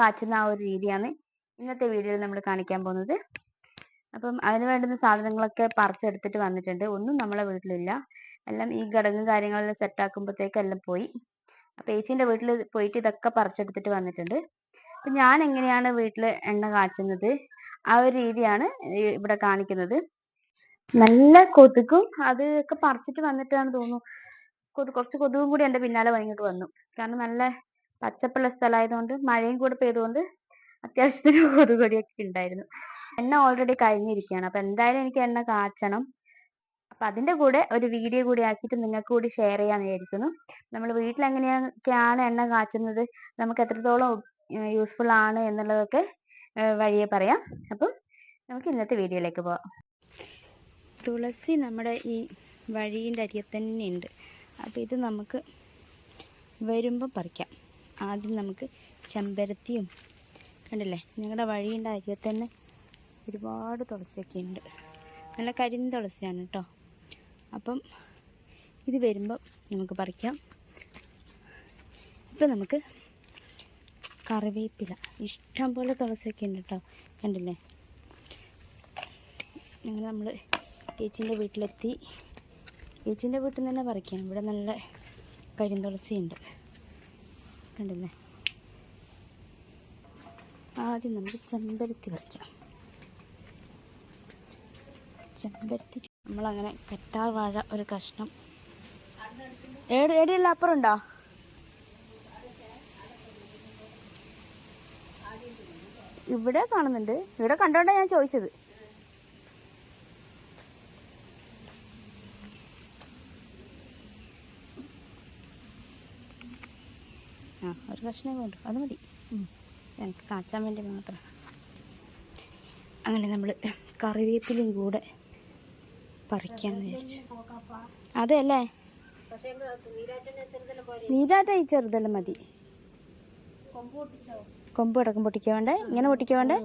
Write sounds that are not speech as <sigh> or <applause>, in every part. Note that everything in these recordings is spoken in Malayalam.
കാച്ചുന്ന ആ ഒരു രീതിയാണ് ഇന്നത്തെ വീഡിയോയിൽ നമ്മൾ കാണിക്കാൻ പോകുന്നത്. അപ്പം അതിന് വേണ്ടുന്ന സാധനങ്ങളൊക്കെ പറിച്ചെടുത്തിട്ട് വന്നിട്ടുണ്ട്. ഒന്നും നമ്മളെ വീട്ടിലില്ല. എല്ലാം ഈ ഘടകം കാര്യങ്ങളെല്ലാം സെറ്റ് ആക്കുമ്പോഴത്തേക്ക് എല്ലാം പോയി. അപ്പം ഏച്ചീന്റെ വീട്ടിൽ പോയിട്ട് ഇതൊക്കെ പറിച്ചെടുത്തിട്ട് വന്നിട്ടുണ്ട്. അപ്പം ഞാൻ എങ്ങനെയാണ് വീട്ടിൽ എണ്ണ കാച്ചുന്നത്? ആ ഒരു രീതിയാണ് ഇവിടെ കാണിക്കുന്നത്. നല്ല കൊതുകും അതൊക്കെ പറിച്ചിട്ട് വന്നിട്ടാണ് തോന്നുന്നു. കൊതു കുറച്ച് കൊതുകും കൂടി എന്റെ പിന്നാലെ വൈകിട്ട് വന്നു കാരണം നല്ല പച്ചപ്പുള്ള സ്ഥലമായതുകൊണ്ട് മഴയും കൂടെ പെയ്തുകൊണ്ട് അത്യാവശ്യത്തിന് <laughs> കൊതുകൊടിയൊക്കെ ഉണ്ടായിരുന്നു. എണ്ണ ഓൾറെഡി കഴിഞ്ഞിരിക്കുകയാണ്. അപ്പൊ എന്തായാലും എനിക്ക് എണ്ണ കാച്ചണം. അപ്പൊ അതിന്റെ കൂടെ ഒരു വീഡിയോ കൂടി ആക്കിയിട്ട് നിങ്ങൾക്ക് കൂടി ഷെയർ ചെയ്യാന്ന് വിചാരിക്കുന്നു. നമ്മൾ വീട്ടിൽ എങ്ങനെയൊക്കെയാണ് എണ്ണ കാച്ചുന്നത്? നമുക്ക് എത്രത്തോളം യൂസ്ഫുൾ ആണ് എന്നുള്ളതൊക്കെ വഴിയെ പറയാം. അപ്പം നമുക്ക് ഇന്നത്തെ വീഡിയോയിലേക്ക് പോവാം. തുളസി നമ്മുടെ ഈ വഴിയിന്റെ അരികെ തന്നെ ഉണ്ട്. അപ്പോൾ ഇത് നമുക്ക് വരുമ്പോൾ പറിക്കാം. ആദ്യം നമുക്ക് ചെമ്പരത്തിയും കണ്ടില്ലേ? ഞങ്ങളുടെ വഴിയുടെ അരികെ തന്നെ ഒരുപാട് തുളസിയൊക്കെ ഉണ്ട്. നല്ല കരിൻ തുളസിയാണ് കേട്ടോ. അപ്പം ഇത് വരുമ്പോൾ നമുക്ക് പറിക്കാം. ഇപ്പം നമുക്ക് കറിവേപ്പില. ഇഷ്ടം പോലെ തുളസിയൊക്കെ ഉണ്ട് കേട്ടോ. കണ്ടില്ലേ? അങ്ങനെ നമ്മൾ ചേച്ചീന്റെ വീട്ടിലെത്തി. ചേച്ചീന്റെ വീട്ടിൽ നിന്ന് തന്നെ പറിക്കാം. ഇവിടെ നല്ല കരിന്തുളസി ഉണ്ട് കണ്ടില്ലേ? ആദ്യം നമുക്ക് ചെമ്പരത്തി പറിക്കാം. ചെമ്പരത്തി നമ്മളങ്ങനെ കറ്റാർ വാഴ ഒരു കഷ്ണം. ഏടിയല്ല അപ്പുറം ഉണ്ടോ ഇവിടെ കാണുന്നുണ്ട്. ഇവിടെ കണ്ടോണ്ടാ ഞാൻ ചോദിച്ചത് ആ ഒരു കഷ്ണം കൊണ്ട് അത് മതി. എനിക്ക് കാച്ചാൻ വേണ്ടി മാത്രം. അങ്ങനെ നമ്മൾ കറിവേപ്പിലയും കൂടെ പറിക്കാന്ന് വിചാരിച്ചു. അതെ അല്ലേ നീരാറ്റ ഈ ചെറുതെല്ലാം മതി. കൊമ്പ് കിടക്കും പൊട്ടിക്കാൻ വേണ്ടേ? ഇങ്ങനെ പൊട്ടിക്കാൻ വേണ്ടേ?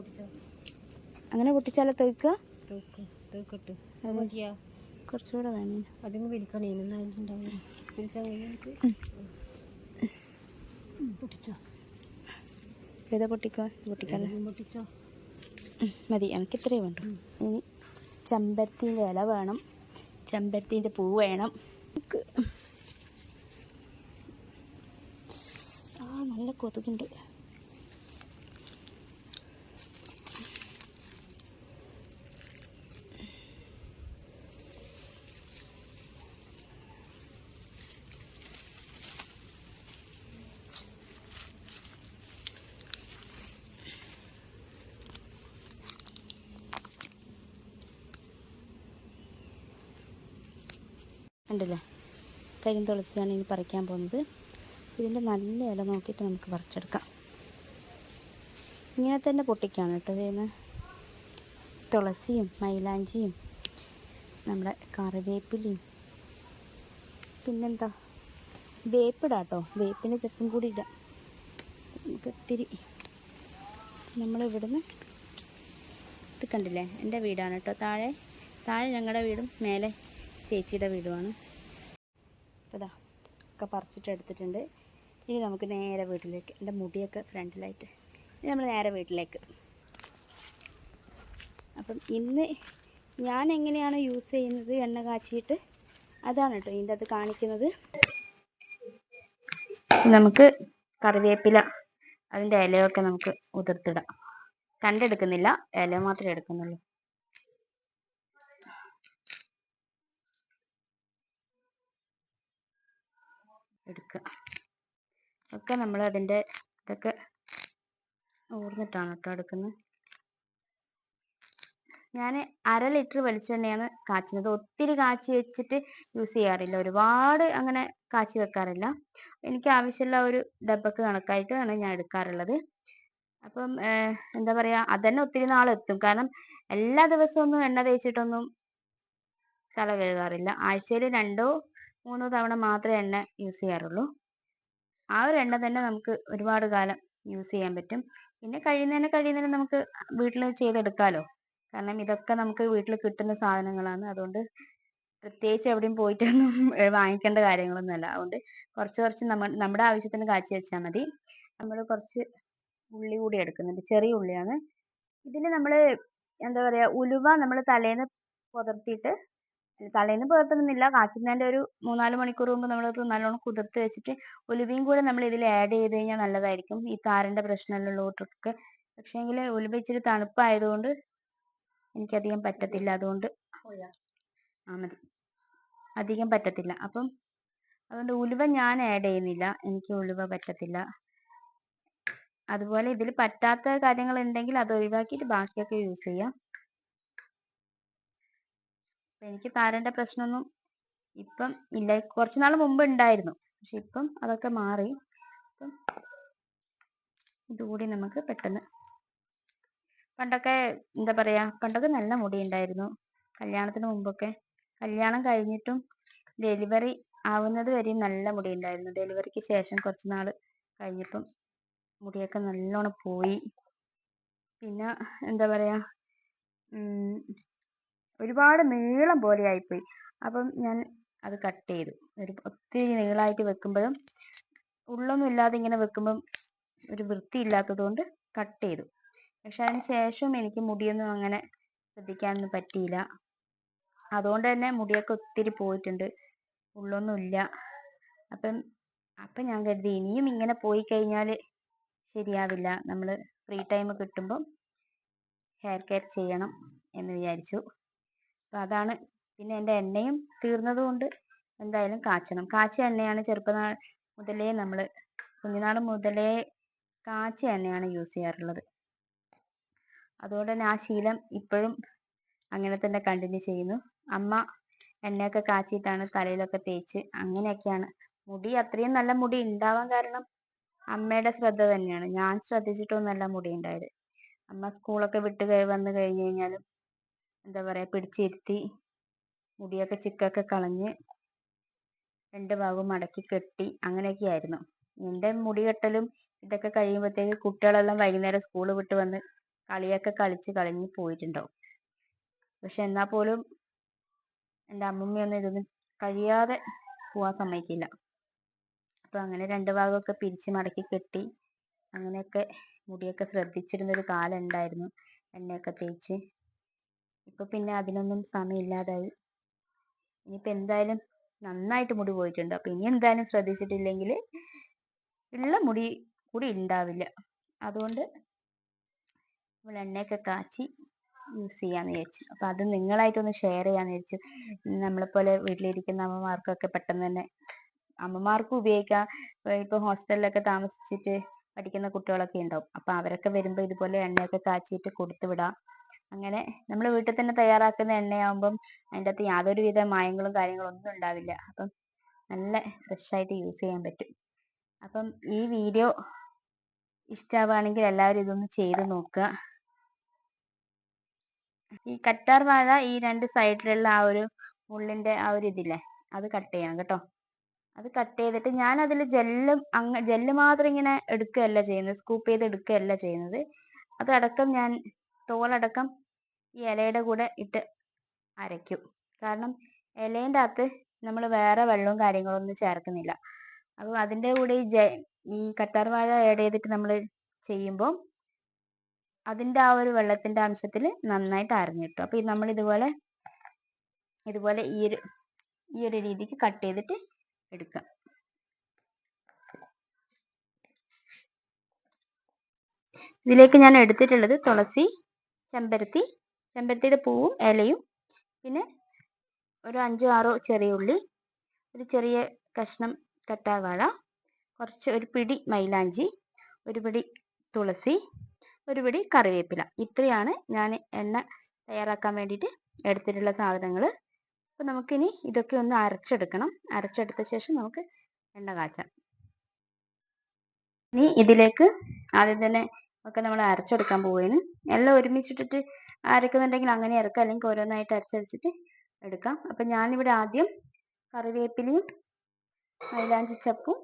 അങ്ങനെ പൊട്ടിച്ചാലോ തേക്കുക? കുറച്ചുകൂടെ വേണം. അതിന് വിൽക്കണേ. അതിലുണ്ടാവും വിൽക്കാൻ കഴിയും പൊട്ടിച്ചോ. ഏതാ പൊട്ടിക്കോ പൊട്ടിച്ചോ? മതി എനിക്ക് ഇത്രയും വേണ്ടു ഇനി ചെമ്പരത്തിന്റെ ഇല വേണം. ചെമ്പരത്തിന്റെ പൂ വേണം. ആ നല്ല കൊതുകുണ്ട്. ഉണ്ടല്ലേ കരിന്തുളസിയാണ് ഇനി പറിക്കാൻ പോകുന്നത്. ഇതിന്റെ നല്ല ഇല നോക്കിയിട്ട് നമുക്ക് പറിച്ചെടുക്കാം. ഇങ്ങനെ തന്നെ പൊട്ടിക്കാണ് കേട്ടോ ചെയ്യുന്നത് തുളസിയും മൈലാഞ്ചിയും നമ്മുടെ കറിവേപ്പിലയും. പിന്നെന്താ? വേപ്പിടാം കേട്ടോ വേപ്പിന്റെ ചെപ്പും കൂടി ഇടാം. നമുക്ക് ഇത്തിരി നമ്മളിവിടുന്ന് ഇത് കണ്ടില്ലേ? എന്റെ വീടാണ് കേട്ടോ. താഴെ താഴെ ഞങ്ങളുടെ വീടും മേലെ ചേച്ചിയുടെ വീടുമാണ്. അപ്പോൾ ഇതാ ഒക്കെ പറിച്ചിട്ട് എടുത്തിട്ടുണ്ട്. ഇനി നമുക്ക് നേരെ വീട്ടിലേക്ക് എന്റെ മുടിയൊക്കെ ഫ്രണ്ടിലായിട്ട്. ഇനി നമ്മൾ നേരെ വീട്ടിലേക്ക്. അപ്പം ഇന്ന് ഞാൻ എങ്ങനെയാണ് യൂസ് ചെയ്യുന്നത് എണ്ണ കാച്ചിയിട്ട്? അതാണ് കേട്ടോ ഇതിന്റെ അത് കാണിക്കുന്നത്. നമുക്ക് കറിവേപ്പില അതിന്റെ ഇലയൊക്കെ നമുക്ക് ഉതിർത്തിടാം. കണ്ടെടുക്കുന്നില്ല ഇല മാത്രമേ എടുക്കുന്നുള്ളൂ. എടുക്കുക ഒക്കെ നമ്മൾ അതിന്റെ ഇതൊക്കെ ഊർന്നിട്ടാണ് കേട്ടോ എടുക്കുന്നത് ഞാൻ അര ലിറ്റർ വെളിച്ചെണ്ണയാണ് കാച്ചുന്നത്. ഒത്തിരി കാച്ചി വെച്ചിട്ട് യൂസ് ചെയ്യാറില്ല. ഒരുപാട് അങ്ങനെ കാച്ചി വെക്കാറില്ല. എനിക്ക് ആവശ്യമുള്ള ഒരു ഡബ്ബക്ക് കണക്കായിട്ടാണ് ഞാൻ എടുക്കാറുള്ളത്. അപ്പം എന്താ പറയാ അതന്നെ ഒത്തിരി നാളെത്തും കാരണം എല്ലാ ദിവസവും ഒന്നും എണ്ണ തേച്ചിട്ടൊന്നും തല കഴുകാറില്ല. ആഴ്ചയിൽ രണ്ടോ മൂന്നോ തവണ മാത്രമേ എണ്ണ യൂസ് ചെയ്യാറുള്ളൂ. ആ ഒരു എണ്ണ തന്നെ നമുക്ക് ഒരുപാട് കാലം യൂസ് ചെയ്യാൻ പറ്റും. പിന്നെ കഴിയുന്നതിന് കഴിയുന്നതിന് നമുക്ക് വീട്ടിൽ ചെയ്തെടുക്കാലോ. കാരണം ഇതൊക്കെ നമുക്ക് വീട്ടിൽ കിട്ടുന്ന സാധനങ്ങളാണ്. അതുകൊണ്ട് പ്രത്യേകിച്ച് എവിടെയും പോയിട്ടൊന്നും വാങ്ങിക്കേണ്ട കാര്യങ്ങളൊന്നുമല്ല അതുകൊണ്ട് കുറച്ച് കുറച്ച് നമ്മ നമ്മുടെ ആവശ്യത്തിന് കാച്ചി വെച്ചാൽ മതി. നമ്മൾ കുറച്ച് ഉള്ളി കൂടി എടുക്കുന്നുണ്ട്. ചെറിയ ഉള്ളിയാണ്. ഇതിന് നമ്മൾ എന്താ പറയുക ഉലുവ നമ്മൾ തലേന്ന് പുതർത്തിയിട്ട് തലേന്ന് പുതർത്തുന്നില്ല കാച്ചുന്നതിന്റെ ഒരു മൂന്നാൽ മണിക്കൂർ മുമ്പ് നമ്മളത് നല്ലോണം കുതിർത്ത് വെച്ചിട്ട് ഉലുവയും കൂടെ നമ്മൾ ഇതിൽ ആഡ് ചെയ്ത് കഴിഞ്ഞാൽ നല്ലതായിരിക്കും. ഈ താരന്റെ പ്രശ്നമുള്ളവർക്കൊക്കെ പക്ഷേങ്കിൽ ഉലുവ ഇച്ചിരി തണുപ്പായതുകൊണ്ട് എനിക്കധികം പറ്റത്തില്ല. അതുകൊണ്ട് ആ മതി. അധികം പറ്റത്തില്ല. അപ്പം അതുകൊണ്ട് ഉലുവ ഞാൻ ആഡ് ചെയ്യുന്നില്ല. എനിക്ക് ഉലുവ പറ്റത്തില്ല. അതുപോലെ ഇതിൽ പറ്റാത്ത കാര്യങ്ങൾ ഉണ്ടെങ്കിൽ അത് ഒഴിവാക്കിയിട്ട് ബാക്കിയൊക്കെ യൂസ് ചെയ്യാം. എനിക്ക് താരന്റെ പ്രശ്നമൊന്നും ഇപ്പം ഇല്ല. കുറച്ച് നാൾ മുമ്പ് ഉണ്ടായിരുന്നു. പക്ഷെ ഇപ്പം അതൊക്കെ മാറി. ഇപ്പം ഇതുകൂടി നമുക്ക് പെട്ടെന്ന് പണ്ടൊക്കെ എന്താ പറയാ പണ്ടൊക്കെ നല്ല മുടി ഉണ്ടായിരുന്നു കല്യാണത്തിന് മുമ്പൊക്കെ. കല്യാണം കഴിഞ്ഞിട്ടും ഡെലിവറി ആവുന്നത് വരെയും നല്ല മുടി ഉണ്ടായിരുന്നു ഡെലിവറിക്ക് ശേഷം കുറച്ച് നാൾ കഴിഞ്ഞപ്പം മുടിയൊക്കെ നല്ലോണം പോയി. പിന്നെ എന്താ പറയാ ഒരുപാട് നീളം പോലെ ആയിപ്പോയി. അപ്പം ഞാൻ അത് കട്ട് ചെയ്തു. ഒരു ഒത്തിരി നീളമായിട്ട് വെക്കുമ്പോഴും ഉള്ളൊന്നും ഇല്ലാതെ ഇങ്ങനെ വെക്കുമ്പം ഒരു വൃത്തി ഇല്ലാത്തത് കൊണ്ട് കട്ട് ചെയ്തു. പക്ഷെ അതിന് ശേഷം എനിക്ക് മുടിയൊന്നും അങ്ങനെ ശ്രദ്ധിക്കാനൊന്നും പറ്റിയില്ല. അതുകൊണ്ട് തന്നെ മുടിയൊക്കെ ഒത്തിരി പോയിട്ടുണ്ട്. ഉള്ളൊന്നും ഇല്ല. അപ്പം അപ്പം ഞാൻ കരുതി ഇനിയും ഇങ്ങനെ പോയി കഴിഞ്ഞാൽ ശരിയാവില്ല. നമ്മൾ ഫ്രീ ടൈം കിട്ടുമ്പോൾ ഹെയർ കെയർ ചെയ്യണം എന്ന് വിചാരിച്ചു. അപ്പം അതാണ് പിന്നെ എന്റെ എണ്ണയും തീർന്നത് കൊണ്ട് എന്തായാലും കാച്ചണം. കാച്ചിയ എണ്ണയാണ് ചെറുപ്പനാൾ മുതലേ നമ്മൾ കുഞ്ഞുനാൾ മുതലേ കാച്ചിയ എണ്ണയാണ് യൂസ് ചെയ്യാറുള്ളത്. അതുകൊണ്ട് തന്നെ ആ ശീലം ഇപ്പോഴും അങ്ങനെ തന്നെ കണ്ടിന്യൂ ചെയ്യുന്നു. അമ്മ എണ്ണയൊക്കെ കാച്ചിട്ടാണ് തലയിലൊക്കെ തേച്ച് അങ്ങനെയൊക്കെയാണ്. മുടി അത്രയും നല്ല മുടി ഉണ്ടാവാൻ കാരണം അമ്മയുടെ ശ്രദ്ധ തന്നെയാണ്. ഞാൻ ശ്രദ്ധിച്ചിട്ടൊന്നുമല്ല മുടി ഉണ്ടായത് അമ്മ സ്കൂളൊക്കെ വിട്ട് വന്ന് കഴിഞ്ഞ് കഴിഞ്ഞാലും എന്താ പറയാ പിടിച്ചിരുത്തി മുടിയൊക്കെ ചിക്കൊക്കെ കളഞ്ഞ് രണ്ട് ഭാഗവും മടക്കി കെട്ടി അങ്ങനെയൊക്കെ ആയിരുന്നു. എന്റെ മുടി കെട്ടലും ഇതൊക്കെ കഴിയുമ്പോഴത്തേക്ക് കുട്ടികളെല്ലാം വൈകുന്നേരം സ്കൂൾ വിട്ട് വന്ന് കളിയൊക്കെ കളിച്ച് കളഞ്ഞ് പോയിട്ടുണ്ടാവും. പക്ഷെ എന്നാൽ പോലും എന്റെ അമ്മമ്മയൊന്നും ഇതൊന്നും കഴിയാതെ പോവാൻ സമ്മതിക്കില്ല. അപ്പൊ അങ്ങനെ രണ്ട് ഭാഗമൊക്കെ പിരിച്ച് മടക്കി കെട്ടി അങ്ങനെയൊക്കെ മുടിയൊക്കെ ശ്രദ്ധിച്ചിരുന്ന ഒരു കാലം ഉണ്ടായിരുന്നു. എണ്ണയൊക്കെ തേച്ച് ഇപ്പൊ പിന്നെ അതിനൊന്നും സമയമില്ലാതായി. ഇനിയിപ്പോ എന്തായാലും നന്നായിട്ട് മുടി പോയിട്ടുണ്ട്. അപ്പൊ ഇനി എന്തായാലും ശ്രദ്ധിച്ചിട്ടില്ലെങ്കിൽ ഉള്ള മുടി കൂടി ഉണ്ടാവില്ല അതുകൊണ്ട് നമ്മൾ എണ്ണയൊക്കെ കാച്ചി യൂസ് ചെയ്യാന്ന് വിചാരിച്ചു. അപ്പൊ അത് നിങ്ങളായിട്ടൊന്ന് ഷെയർ ചെയ്യാന്ന് വിചാരിച്ചു. നമ്മളെ പോലെ വീട്ടിലിരിക്കുന്ന അമ്മമാർക്കൊക്കെ പെട്ടെന്ന് തന്നെ അമ്മമാർക്കും ഉപയോഗിക്കാം. ഇപ്പൊ- ഇപ്പൊ ഹോസ്റ്റലിലൊക്കെ താമസിച്ചിട്ട് പഠിക്കുന്ന കുട്ടികളൊക്കെ ഉണ്ടാവും അപ്പൊ അവരൊക്കെ വരുമ്പോ ഇതുപോലെ എണ്ണയൊക്കെ കാച്ചിയിട്ട് കൊടുത്തു വിടാം. അങ്ങനെ നമ്മൾ വീട്ടിൽ തന്നെ തയ്യാറാക്കുന്ന എണ്ണയാകുമ്പം അതിന്റെ അകത്ത് യാതൊരുവിധ മായങ്ങളും കാര്യങ്ങളും ഒന്നും ഉണ്ടാവില്ല. അപ്പം നല്ല ഫ്രഷ് ആയിട്ട് യൂസ് ചെയ്യാൻ പറ്റും. അപ്പം ഈ വീഡിയോ ഇഷ്ടമാവുകയാണെങ്കിൽ എല്ലാവരും ഇതൊന്ന് ചെയ്ത് നോക്കുക. ഈ കറ്റാർ വാഴ ഈ രണ്ട് സൈഡിലുള്ള ആ ഒരു മുള്ളിന്റെ ആ ഒരു ഇതില്ലേ അത് കട്ട് ചെയ്യണം കേട്ടോ. അത് കട്ട് ചെയ്തിട്ട് ഞാൻ അതിൽ ജെല്ല് അങ്ങ ജെല്ല് മാത്രം ഇങ്ങനെ എടുക്കുകയല്ല ചെയ്യുന്നത് സ്കൂപ്പ് ചെയ്ത് എടുക്കുകയല്ല ചെയ്യുന്നത്. അതടക്കം ഞാൻ തോലടക്കം ഈ ഇലയുടെ കൂടെ ഇട്ട് അരയ്ക്കും. കാരണം ഇലേന്റെ അകത്ത് നമ്മൾ വേറെ വെള്ളവും കാര്യങ്ങളും ഒന്നും ചേർക്കുന്നില്ല. അപ്പോൾ അതിന്റെ കൂടെ ഈ ജെ ഈ കറ്റാർ വാഴ ആഡ് ചെയ്തിട്ട് നമ്മൾ ചെയ്യുമ്പോൾ അതിന്റെ ആ ഒരു വെള്ളത്തിന്റെ അംശത്തിൽ നന്നായിട്ട് അരഞ്ഞു കിട്ടും. അപ്പോൾ നമ്മൾ ഇതുപോലെ ഇതുപോലെ ഈ ഒരു ഈ ഒരു രീതിക്ക് കട്ട് ചെയ്തിട്ട് എടുക്കാം. ഇതിലേക്ക് ഞാൻ എടുത്തിട്ടുള്ളത് തുളസി ചെമ്പരത്തി ചെമ്പരത്തിയുടെ പൂവും ഇലയും പിന്നെ ഒരു അഞ്ചോ ആറോ ചെറിയ ഉള്ളി ഒരു ചെറിയ കഷ്ണം കറ്റാവാഴ കുറച്ച് ഒരു പിടി മൈലാഞ്ചി ഒരു പിടി തുളസി ഒരു പിടി കറിവേപ്പില. ഇത്രയാണ് ഞാൻ എണ്ണ തയ്യാറാക്കാൻ വേണ്ടിയിട്ട് എടുത്തിട്ടുള്ള സാധനങ്ങൾ അപ്പോൾ നമുക്കിനി ഇതൊക്കെ ഒന്ന് അരച്ചെടുക്കണം. അരച്ചെടുത്ത ശേഷം നമുക്ക് എണ്ണ കാച്ചാം. ഇനി ഇതിലേക്ക് ആദ്യം തന്നെ ഒക്കെ നമ്മൾ അരച്ചെടുക്കാൻ പോവുകയാണ് എല്ലാം ഒരുമിച്ചിട്ടിട്ട് അരക്കുന്നുണ്ടെങ്കിൽ അങ്ങനെ ഇറക്കാം അല്ലെങ്കിൽ ഓരോന്നായിട്ട് അരച്ചരച്ചിട്ട് എടുക്കാം. അപ്പം ഞാനിവിടെ ആദ്യം കറിവേപ്പിലയും മൈലാഞ്ചി ചപ്പും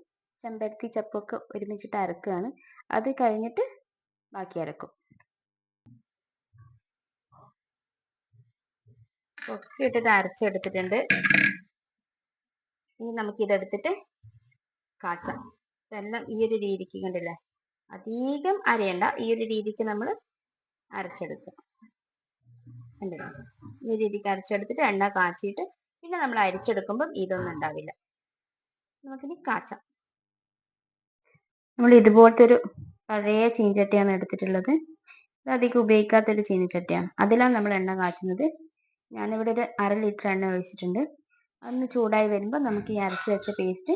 ചെമ്പരത്തി ചപ്പും ഒക്കെ ഒരുമിച്ചിട്ട് അരക്കുകയാണ് അത് കഴിഞ്ഞിട്ട് ബാക്കി അരക്കും. ഒക്കെ ഇട്ടിട്ട് അരച്ചെടുത്തിട്ടുണ്ട്. ഇനി നമുക്ക് ഇതെടുത്തിട്ട് കാച്ചാം. ഇതെല്ലാം ഈ ഒരു രീതിക്ക് കണ്ടില്ലേ? അധികം അരയണ്ട. ഈ ഒരു രീതിക്ക് നമ്മൾ അരച്ചെടുക്കുക കണ്ടില്ലേ ഈ രീതിക്ക് അരച്ചെടുത്തിട്ട് എണ്ണ കാച്ചിയിട്ട് പിന്നെ നമ്മൾ അരിച്ചെടുക്കുമ്പം ഇതൊന്നും ഉണ്ടാവില്ല. നമുക്കിനി കാച്ചാം. നമ്മൾ ഇതുപോലത്തെ ഒരു പഴയ ചീനച്ചട്ടിയാണ് എടുത്തിട്ടുള്ളത്. ഇത് അധികം ഉപയോഗിക്കാത്തൊരു ചീനച്ചട്ടിയാണ്. അതിലാണ് നമ്മൾ എണ്ണ കാച്ചുന്നത്. ഞാനിവിടെ ഒരു അര ലിറ്റർ എണ്ണ ഒഴിച്ചിട്ടുണ്ട്. അതൊന്ന് ചൂടായി വരുമ്പോൾ നമുക്ക് ഈ അരച്ച് വെച്ച പേസ്റ്റ്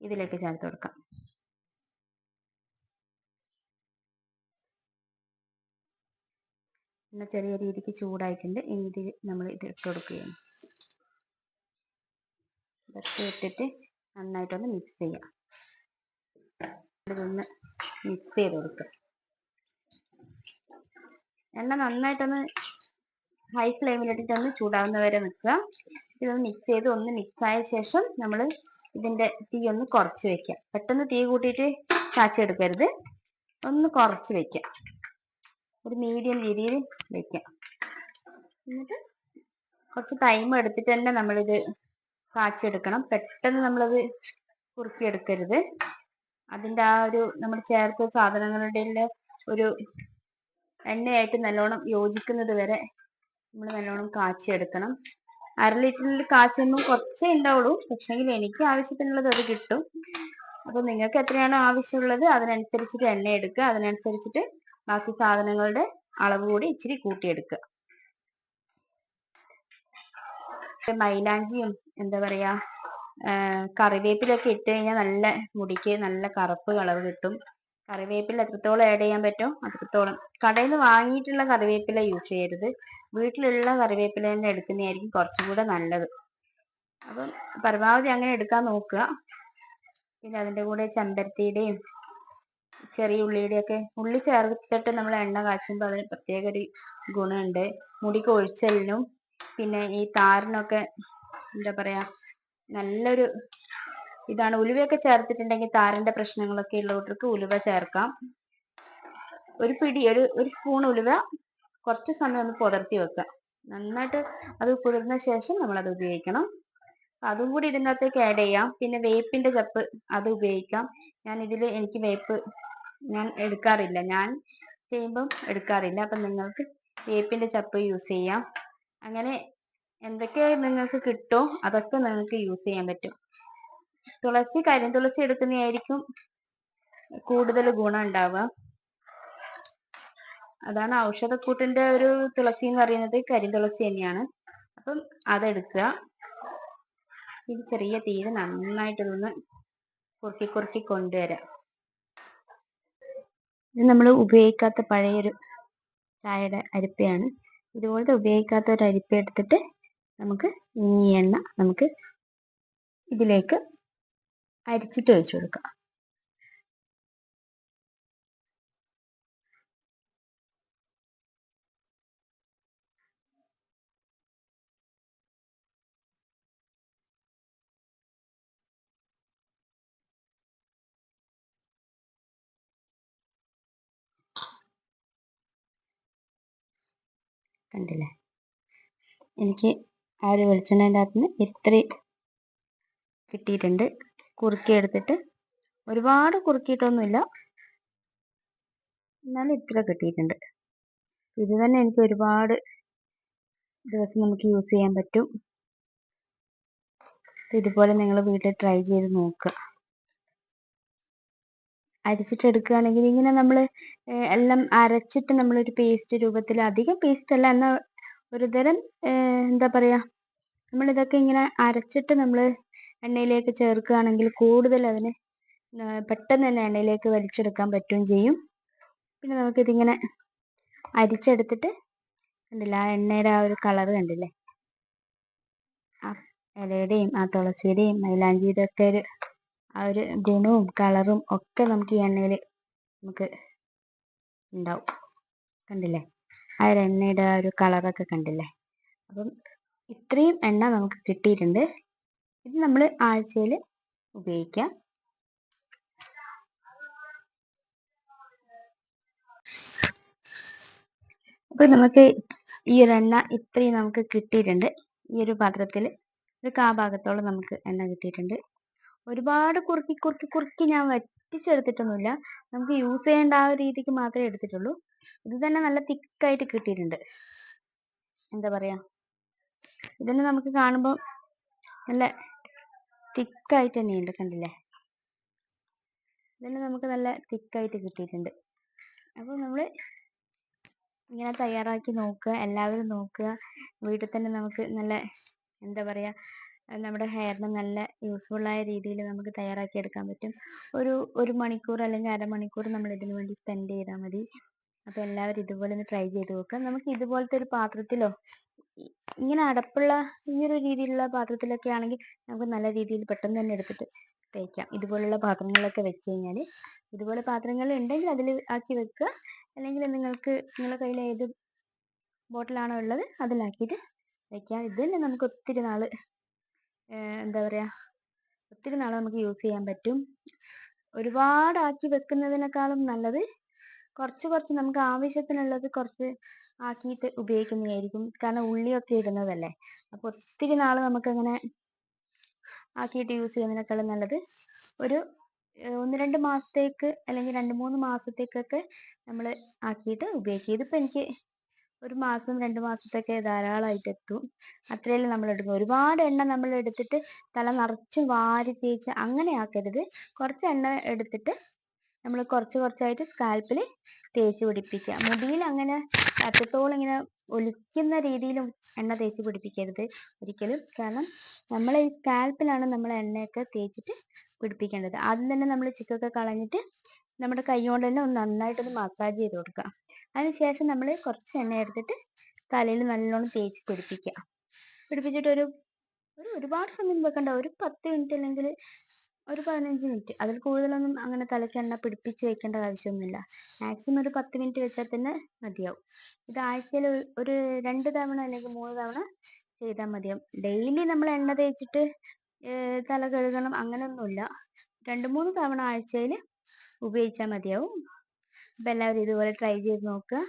ഇതിലേക്ക് ചേർത്ത് കൊടുക്കാം. എണ്ണ ചെറിയ രീതിക്ക് ചൂടായിട്ടുണ്ട്. ഇനി ഇത് നമ്മൾ ഇത് ഇട്ട് കൊടുക്കുകയാണ്. ഇതൊക്കെ ഇട്ടിട്ട് നന്നായിട്ടൊന്ന് മിക്സ് ചെയ്യാം. ഇതൊന്ന് മിക്സ് ചെയ്ത് കൊടുക്കുക എണ്ണ നന്നായിട്ടൊന്ന് ഹൈ ഫ്ലെയിമിലിട്ടിട്ട് ഒന്ന് ചൂടാവുന്ന വരെ നിൽക്കുക. ഇതൊന്ന് മിക്സ് ചെയ്ത് ഒന്ന് മിക്സ് ആയ ശേഷം നമ്മൾ ഇതിന്റെ തീ ഒന്ന് കുറച്ച് വെക്കുക പെട്ടെന്ന് തീ കൂട്ടിയിട്ട് കാച്ചെടുക്കരുത് ഒന്ന് കുറച്ച് വെക്കുക ഒരു മീഡിയം രീതിയിൽ വെക്കാം. എന്നിട്ട് കുറച്ച് ടൈം എടുത്തിട്ട് തന്നെ നമ്മളിത് കാച്ചെടുക്കണം. പെട്ടെന്ന് നമ്മളത് കുറുക്കിയെടുക്കരുത്. അതിന്റെ ആ ഒരു നമ്മൾ ചേർത്ത സാധനങ്ങളുടെ ഒരു എണ്ണയായിട്ട് നല്ലോണം യോജിക്കുന്നത് വരെ നമ്മൾ നല്ലോണം കാച്ചിയെടുക്കണം. അര ലിറ്ററിൽ കാച്ചുമ്പോൾ കുറച്ചേ ഉണ്ടാവുള്ളൂ. പക്ഷെങ്കിൽ എനിക്ക് ആവശ്യത്തിനുള്ളത് അത് കിട്ടും. അപ്പൊ നിങ്ങൾക്ക് എത്രയാണോ ആവശ്യമുള്ളത് അതിനനുസരിച്ചിട്ട് എണ്ണ എടുക്കുക. അതിനനുസരിച്ചിട്ട് ബാക്കി സാധനങ്ങളുടെ അളവ് കൂടി ഇച്ചിരി കൂട്ടിയെടുക്കുക. മൈലാഞ്ചിയും എന്താ പറയാ കറിവേപ്പിലൊക്കെ ഇട്ട് കഴിഞ്ഞാൽ നല്ല മുടിക്ക് നല്ല കറുപ്പ് കളർ കിട്ടും. കറിവേപ്പില എത്രത്തോളം ആഡ് ചെയ്യാൻ പറ്റോ അത്രത്തോളം. കടയിൽ നിന്ന് വാങ്ങിയിട്ടുള്ള കറിവേപ്പില യൂസ് ചെയ്യരുത്. വീട്ടിലുള്ള കറിവേപ്പില തന്നെ എടുക്കുന്നതായിരിക്കും കുറച്ചും കൂടെ നല്ലത്. അപ്പം പരമാവധി അങ്ങനെ എടുക്കാൻ നോക്കുക. പിന്നെ അതിന്റെ കൂടെ ചെമ്പരത്തിയുടെയും ചെറിയ ഉള്ളിയുടെയൊക്കെ ഉള്ളി ചേർത്തിട്ട് നമ്മൾ എണ്ണ കാച്ചുമ്പോൾ അതിന് പ്രത്യേക ഒരു ഗുണമുണ്ട്. മുടി കൊഴിച്ചലിനും പിന്നെ ഈ താരനൊക്കെ എന്താ പറയാ നല്ലൊരു ഇതാണ്. ഉലുവയൊക്കെ ചേർത്തിട്ടുണ്ടെങ്കിൽ താരന്റെ പ്രശ്നങ്ങളൊക്കെ ഉള്ളവർക്ക് ഉലുവ ചേർക്കാം. ഒരു പിടി ഒരു ഒരു സ്പൂൺ ഉലുവ കുറച്ച് സമയം ഒന്ന് പുതർത്തി വെക്കുക. നന്നായിട്ട് അത് കുതിർന്ന ശേഷം നമ്മൾ അത് ഉപയോഗിക്കണം. അതും കൂടി ഇതിനകത്തേക്ക് ആഡ് ചെയ്യാം. പിന്നെ വേപ്പിന്റെ ചപ്പ് അത് ഉപയോഗിക്കാം. ഞാൻ ഇതിൽ എനിക്ക് വേപ്പ് ഞാൻ എടുക്കാറില്ല. ഞാൻ ചെയ്യുമ്പം എടുക്കാറില്ല. അപ്പം നിങ്ങൾക്ക് വേപ്പിന്റെ ചപ്പ് യൂസ് ചെയ്യാം. അങ്ങനെ എന്തൊക്കെ നിങ്ങൾക്ക് കിട്ടോ അതൊക്കെ നിങ്ങൾക്ക് യൂസ് ചെയ്യാൻ പറ്റും. തുളസി കരിന്തുളസി എടുക്കുന്നതായിരിക്കും കൂടുതൽ ഗുണം ഉണ്ടാവുക. അതാണ് ഔഷധക്കൂട്ടിന്റെ ഒരു തുളസി എന്ന് പറയുന്നത് കരിന്തുളസി തന്നെയാണ്. അപ്പം അതെടുക്കുക. ഇത് ചെറിയ തീര് നന്നായിട്ട് ഇതൊന്ന് കുറുക്കി കുറുക്കി കൊണ്ടുവരാം. ഇത് നമ്മൾ ഉപയോഗിക്കാത്ത പഴയൊരു ചായയുടെ അരിപ്പയാണ്. ഇതുപോലത്തെ ഉപയോഗിക്കാത്ത ഒരു അരിപ്പ എടുത്തിട്ട് നമുക്ക് ഈ എണ്ണ നമുക്ക് ഇതിലേക്ക് അരിച്ചിട്ട് ഒഴിച്ചു കൊടുക്കാം. കണ്ടില്ലേ? എനിക്ക് ആ ഒരു വെളിച്ചെണ്ണേന്റെ അകത്ത് നിന്ന് ഇത്തിരി കിട്ടിയിട്ടുണ്ട്. കുറുക്കി എടുത്തിട്ട് ഒരുപാട് കുറുക്കിയിട്ടൊന്നുമില്ല. എന്നാലും ഇത്ര കിട്ടിയിട്ടുണ്ട്. ഇത് തന്നെ എനിക്ക് ഒരുപാട് ദിവസം നമുക്ക് യൂസ് ചെയ്യാൻ പറ്റും. ഇതുപോലെ നിങ്ങൾ വീട്ടിൽ ട്രൈ ചെയ്ത് നോക്കുക. അരിച്ചിട്ട് എടുക്കുകയാണെങ്കിൽ ഇങ്ങനെ നമ്മൾ എല്ലാം അരച്ചിട്ട് നമ്മളൊരു പേസ്റ്റ് രൂപത്തിൽ അധികം പേസ്റ്റ് അല്ല എന്നാൽ ഒരു തരം എന്താ പറയുക നമ്മളിതൊക്കെ ഇങ്ങനെ അരച്ചിട്ട് നമ്മൾ എണ്ണയിലേക്ക് ചേർക്കുകയാണെങ്കിൽ കൂടുതൽ അതിന് പെട്ടെന്ന് തന്നെ എണ്ണയിലേക്ക് വലിച്ചെടുക്കാൻ പറ്റുകയും ചെയ്യും. പിന്നെ നമുക്കിതിങ്ങനെ അരിച്ചെടുത്തിട്ട് കണ്ടില്ല ആ എണ്ണയുടെ ആ ഒരു കളർ കണ്ടില്ലേ? ആ ഇലയുടെയും ആ തുളസിയുടെയും മൈലാഞ്ചിയുടെ ഒക്കെ ഒരു ആ ഒരു ഗുണവും കളറും ഒക്കെ നമുക്ക് ഈ എണ്ണയിൽ നമുക്ക് ഉണ്ടാവും കണ്ടില്ലേ? ആ ഒരു എണ്ണയുടെ ആ ഒരു കളറൊക്കെ കണ്ടില്ലേ? അപ്പം ഇത്രയും എണ്ണ നമുക്ക് കിട്ടിയിട്ടുണ്ട്. ഇത് നമ്മൾ ആഴ്ചയിൽ ഉപയോഗിക്കാം. അപ്പൊ നമുക്ക് ഈ ഒരു എണ്ണ ഇത്രയും നമുക്ക് കിട്ടിയിട്ടുണ്ട്. ഈ ഒരു പാത്രത്തിൽ ഒരു കാ ഭാഗത്തോളം നമുക്ക് എണ്ണ കിട്ടിയിട്ടുണ്ട്. ഒരുപാട് കുറുക്കി കുറുക്കി കുറുക്കി ഞാൻ വറ്റിച്ചെടുത്തിട്ടൊന്നുമില്ല. നമുക്ക് യൂസ് ചെയ്യേണ്ട ആ രീതിക്ക് മാത്രമേ എടുത്തിട്ടുള്ളൂ. ഇത് തന്നെ നല്ല തിക്കായിട്ട് കിട്ടിയിട്ടുണ്ട്. എന്താ പറയാ? ഇതന്നെ നമുക്ക് കാണുമ്പോൾ നല്ല തിക്കായിട്ട് തന്നെയുണ്ട് കണ്ടില്ലേ? ഇതന്നെ നമുക്ക് നല്ല തിക്കായിട്ട് കിട്ടിയിട്ടുണ്ട്. അപ്പോൾ നമ്മൾ ഇങ്ങനെ തയ്യാറാക്കി നോക്കുക എല്ലാവരും നോക്കുക. വീട്ടിൽ തന്നെ നമുക്ക് നല്ല എന്താ പറയുക നമ്മുടെ ഹെയറിന് നല്ല യൂസ്ഫുൾ ആയ രീതിയിൽ നമുക്ക് തയ്യാറാക്കി എടുക്കാൻ പറ്റും. ഒരു ഒരു മണിക്കൂർ അല്ലെങ്കിൽ അരമണിക്കൂർ നമ്മൾ ഇതിനു വേണ്ടി സ്പെൻഡ് ചെയ്താൽ മതി. അപ്പോൾ എല്ലാവരും ഇതുപോലെ ഒന്ന് ട്രൈ ചെയ്ത് നോക്കുക. നമുക്ക് ഇതുപോലത്തെ ഒരു പാത്രത്തിലോ ഇങ്ങനെ അടപ്പുള്ള ഈ ഒരു രീതിയിലുള്ള പാത്രത്തിലൊക്കെ ആണെങ്കിൽ നമുക്ക് നല്ല രീതിയിൽ പെട്ടെന്ന് തന്നെ എടുത്തിട്ട് തേക്കാം. ഇതുപോലുള്ള പാത്രങ്ങളൊക്കെ വെച്ച് കഴിഞ്ഞാൽ ഇതുപോലെ പാത്രങ്ങൾ ഉണ്ടെങ്കിൽ അതിൽ ആക്കി വെക്കുക. അല്ലെങ്കിൽ നിങ്ങൾക്ക് നിങ്ങളുടെ കയ്യിൽ ഏത് ബോട്ടിലാണോ ഉള്ളത് അതിലാക്കിയിട്ട് വെക്കാം. തന്നെ നമുക്ക് ഒത്തിരി നാൾ എന്താ പറയുക ഒത്തിരി നാൾ നമുക്ക് യൂസ് ചെയ്യാൻ പറ്റും. ഒരുപാട് ആക്കി വെക്കുന്നതിനേക്കാളും നല്ലത് കുറച്ച് കുറച്ച് നമുക്ക് ആവശ്യത്തിനുള്ളത് കുറച്ച് ആക്കിയിട്ട് ഉപയോഗിക്കുന്നതായിരിക്കും. കാരണം ഉള്ളിയൊക്കെ ഇടുന്നതല്ലേ. അപ്പോൾ ഒത്തിരി നാൾ നമുക്കങ്ങനെ ആക്കിയിട്ട് യൂസ് ചെയ്യുന്നതിനേക്കാളും നല്ലത് ഒരു ഒന്ന് രണ്ട് മാസത്തേക്ക് അല്ലെങ്കിൽ രണ്ട് മൂന്ന് മാസത്തേക്കൊക്കെ നമ്മൾ ആക്കിയിട്ട് ഉപയോഗിക്കുക. ഇതിപ്പോൾ എനിക്ക് ഒരു മാസം രണ്ട് മാസത്തൊക്കെ ധാരാളമായിട്ട് എത്തും. അത്രയല്ലേ നമ്മൾ എടുക്കുന്നത് ഒരുപാട് എണ്ണ നമ്മൾ എടുത്തിട്ട് തല നിറച്ചും വാരി തേച്ച് അങ്ങനെ ആക്കരുത്. കുറച്ച് എണ്ണ എടുത്തിട്ട് നമ്മൾ കുറച്ച് കുറച്ചായിട്ട് സ്കാൽപ്പിൽ തേച്ച് പിടിപ്പിക്കുക. മുടിയിൽ അങ്ങനെ അത്രത്തോളം ഇങ്ങനെ ഒലിക്കുന്ന രീതിയിലും എണ്ണ തേച്ച് പിടിപ്പിക്കരുത് ഒരിക്കലും. കാരണം നമ്മൾ ഈ സ്കാൽപ്പിലാണ് നമ്മൾ എണ്ണയൊക്കെ തേച്ചിട്ട് പിടിപ്പിക്കേണ്ടത്. ആദ്യം തന്നെ നമ്മൾ ചിക്കൊക്കെ കളഞ്ഞിട്ട് നമ്മുടെ കൈ കൊണ്ട് തന്നെ ഒന്ന് നന്നായിട്ടൊന്ന് മസാജ് ചെയ്ത് കൊടുക്കുക. അതിനുശേഷം നമ്മൾ കുറച്ച് എണ്ണ എടുത്തിട്ട് തലയിൽ നല്ലോണം തേച്ച് പിടിപ്പിക്കുക. പിടിപ്പിച്ചിട്ട് ഒരു ഒരു ഒരുപാട് സമയം വെക്കണ്ട. ഒരു പത്ത് മിനിറ്റ് അല്ലെങ്കിൽ ഒരു പതിനഞ്ച് മിനിറ്റ്. അതിൽ കൂടുതലൊന്നും അങ്ങനെ തലയ്ക്ക് എണ്ണ പിടിപ്പിച്ച് വെക്കേണ്ട ആവശ്യമൊന്നുമില്ല. മാക്സിമം ഒരു പത്ത് മിനിറ്റ് വെച്ചാൽ തന്നെ മതിയാവും. ഇത് ആഴ്ചയിൽ ഒരു രണ്ട് തവണ അല്ലെങ്കിൽ മൂന്ന് തവണ ചെയ്താൽ മതിയാവും. ഡെയിലി നമ്മൾ എണ്ണ തേച്ചിട്ട് തല കഴുകണം അങ്ങനെയൊന്നുമില്ല രണ്ട് മൂന്ന് തവണ ആഴ്ചയിൽ ഉപയോഗിച്ചാൽ മതിയാവും. അപ്പോൾ എല്ലാവരും ഇതുപോലെ ട്രൈ ചെയ്ത് നോക്കുക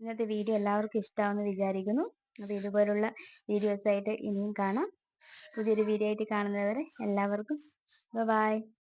ഇന്നത്തെ വീഡിയോ എല്ലാവർക്കും ഇഷ്ടമാവുമെന്ന് വിചാരിക്കുന്നു. അപ്പോൾ ഇതുപോലുള്ള വീഡിയോസ് ആയിട്ട് ഇനിയും കാണാം. പുതിയൊരു വീഡിയോ ആയിട്ട് കാണുന്നതുവരെ എല്ലാവർക്കും ബൈ